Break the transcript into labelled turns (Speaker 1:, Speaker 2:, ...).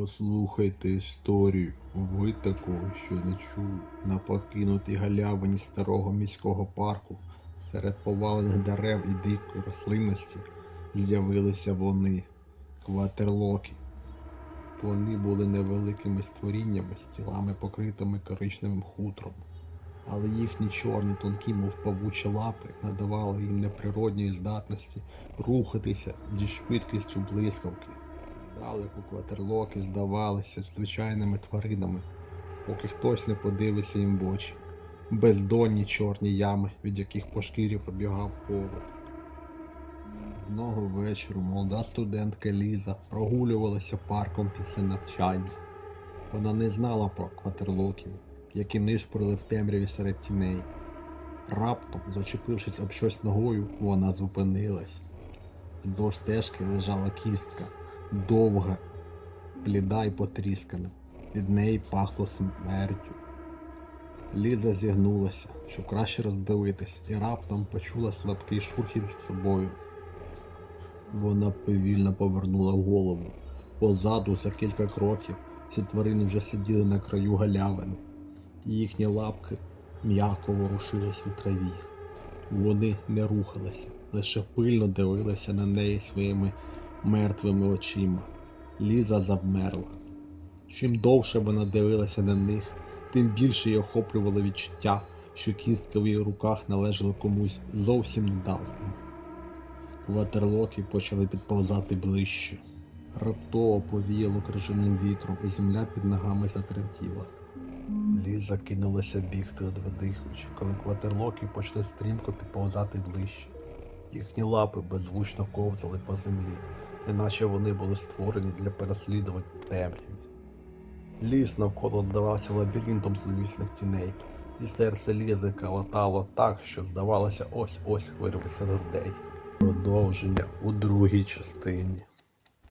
Speaker 1: Послухайте історію. Ви такого ще не чули. На покинутій галявині старого міського парку серед повалених дерев і дикої рослинності з'явилися вони кватерлоки. Вони були невеликими створіннями з тілами покритими коричневим хутром. Але їхні чорні тонкі, мов павучі лапи, надавали їм неприродньої здатності рухатися зі швидкістю блискавки. Здалеку кватерлоки здавалися звичайними тваринами, поки хтось не подивиться їм в очі. Бездонні чорні ями, від яких по шкірі пробігав холод. Одного вечору молода студентка Ліза прогулювалася парком після навчання. Вона не знала про кватерлоків, які нишпорили в темряві серед тіней. Раптом, зачепившись об щось ногою, вона зупинилась. Вздовж стежки лежала кістка, довга, бліда й потріскана. Від неї пахло смертю. Ліза зігнулася, щоб краще роздивитись, і раптом почула слабкий шурхіт за собою. Вона повільно повернула голову. Позаду за кілька кроків ці тварини вже сиділи на краю галявини. Їхні лапки м'яко ворушились у траві. Вони не рухалися, лише пильно дивилися на неї своїми мертвими очима. Ліза завмерла. Чим довше вона дивилася на них, тим більше її охоплювало відчуття, що кістки в її руках належали комусь зовсім недавньому. Ватерлоки почали підповзати ближче. Раптово повіяло крижаним вітром, і земля під ногами затремтіла. Ліза кинулася бігти одвидихуючи, коли кватерлоки почали стрімко підповзати ближче. Їхні лапи беззвучно ковзали по землі, неначе вони були створені для переслідувань у темряві. Ліс навколо здавався лабіринтом зловісних тіней, і серце лізи калатало так, що здавалося ось-ось вирветься з грудей. Продовження у другій частині.